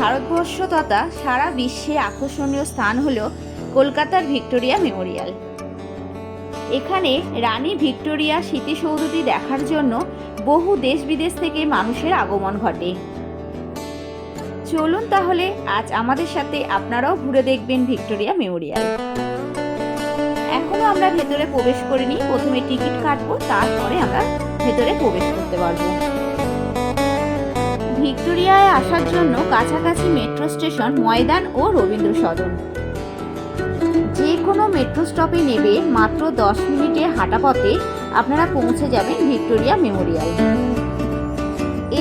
ভারতবর্ষ তথা সারা বিশ্বে আকর্ষণীয় স্থান হল কলকাতার ভিক্টোরিয়া মেমোরিয়াল। এখানে রানী ভিক্টোরিয়া স্মৃতিসৌধটি দেখার জন্য বহু দেশ বিদেশ থেকে মানুষের আগমন ঘটে। চলুন তাহলে আজ আমাদের সাথে আপনারাও ঘুরে দেখবেন ভিক্টোরিয়া মেমোরিয়াল। এখনও আমরা ভেতরে প্রবেশ করিনি, প্রথমে টিকিট কাটবো, তারপরে আমরা ভেতরে প্রবেশ করতে পারব। ভিক্টোরিয়ায় আসার জন্য কাছাকাছি মেট্রো স্টেশন ময়দান ও রবীন্দ্র সদন যে কোনো মেট্রো স্টপে নেবে মাত্র দশ মিনিটের হাঁটা পথে আপনারা পৌঁছে যাবেন ভিক্টোরিয়া মেমোরিয়াল।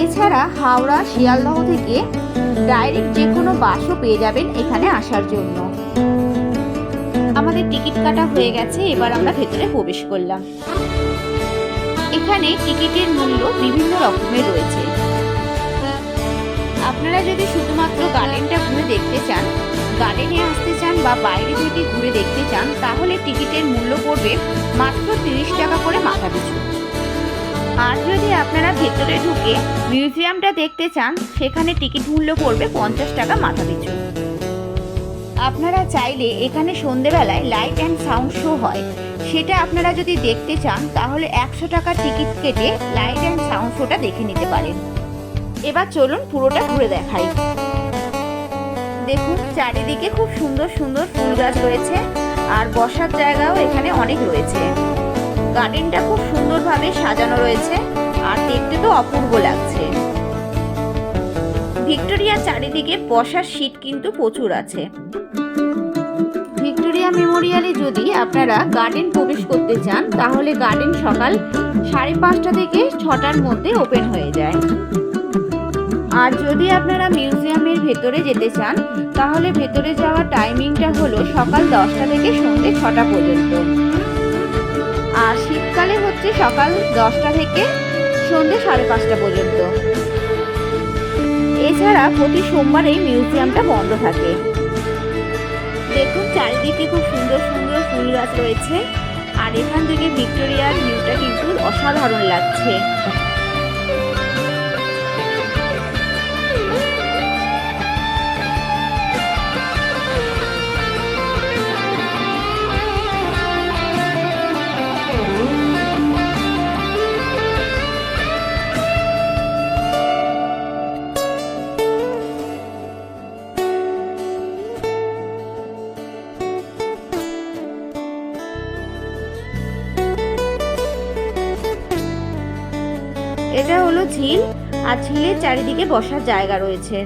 এছাড়া হাওড়া, শিয়ালদহ থেকে ডাইরেক্ট যে কোনো বাসও পেয়ে যাবেন এখানে আসার জন্য। আমাদের টিকিট কাটা হয়ে গেছে, এবার আমরা ভেতরে প্রবেশ করলাম। এখানে টিকিটের মূল্য বিভিন্ন রকমের রয়েছে। আপনারা যদি শুধুমাত্র গার্ডেনটা ঘুরে দেখতে চান, গার্ডেনে আসতে চান বা বাইরে যদি ঘুরে দেখতে চান, তাহলে টিকিটের মূল্য পড়বে মাত্র তিরিশ টাকা করে মাথা পিছু। আর যদি আপনারা ভেতরে ঢুকে মিউজিয়ামটা দেখতে চান, সেখানে টিকিট মূল্য পড়বে পঞ্চাশ টাকা মাথা পিছু। আপনারা চাইলে এখানে সন্ধেবেলায় লাইট অ্যান্ড সাউন্ড শো হয়। সেটা আপনারা যদি দেখতে চান, তাহলে একশো টাকার টিকিট কেটে লাইট অ্যান্ড সাউন্ড শোটা দেখে নিতে পারেন। এবার চলুন পুরোটা ঘুরে দেখাই। দেখুন, চারিদিকে খুব সুন্দর সুন্দর ফুল গাছ রয়েছে, আর বসার জায়গাও এখানে অনেক রয়েছে। গার্ডেনটা খুব সুন্দরভাবে সাজানো রয়েছে, আর দেখতে তো অপূর্ব লাগছে। ভিক্টোরিয়ার চারিদিকে বসার সিট কিন্তু প্রচুর আছে। ভিক্টোরিয়া মেমোরিয়ালে যদি আপনারা গার্ডেন প্রবেশ করতে চান, তাহলে গার্ডেন সকাল সাড়ে পাঁচটা থেকে ছটার মধ্যে ওপেন হয়ে যায়। আর যদি আপনারা মিউজিয়ামের ভেতরে যেতে চান, তাহলে ভেতরে যাওয়ার টাইমিংটা হলো সকাল দশটা থেকে সন্ধ্যে ছটা পর্যন্ত। আর শীতকালে হচ্ছে সকাল দশটা থেকে সন্ধ্যে সাড়ে পাঁচটা পর্যন্ত। এছাড়া প্রতি সোমবারেই মিউজিয়ামটা বন্ধ থাকে। দেখুন, চারিদিকে খুব সুন্দর সুন্দর ফুল গাছ রয়েছে। আর এখান থেকে ভিক্টোরিয়ার ভিউটা কিন্তু অসাধারণ লাগছে। এটা হলো ঝিল আর ঝিলের চারিদিকে বসার জায়গা রয়েছে।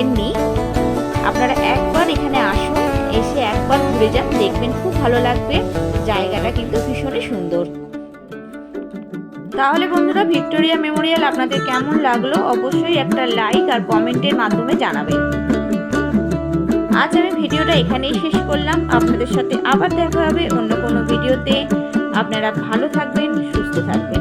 দেখেননি? আপনারা একবার এখানে আসুন, এসে একবার ঘুরে যান, দেখবেন খুব ভালো লাগবে। জায়গাটা কিন্তু ভীষণই সুন্দর। তাহলে বন্ধুরা, ভিক্টোরিয়া মেমোরিয়াল আপনাদের কেমন লাগল? অবশ্যই একটা লাইক আর কমেন্টের মাধ্যমে জানাবেন। আজ আমি ভিডিওটা এখানেই শেষ করলাম। আপনাদের সাথে আবার দেখা হবে অন্য কোনো ভিডিওতে। আপনারা ভালো থাকবেন, সুস্থ থাকবেন।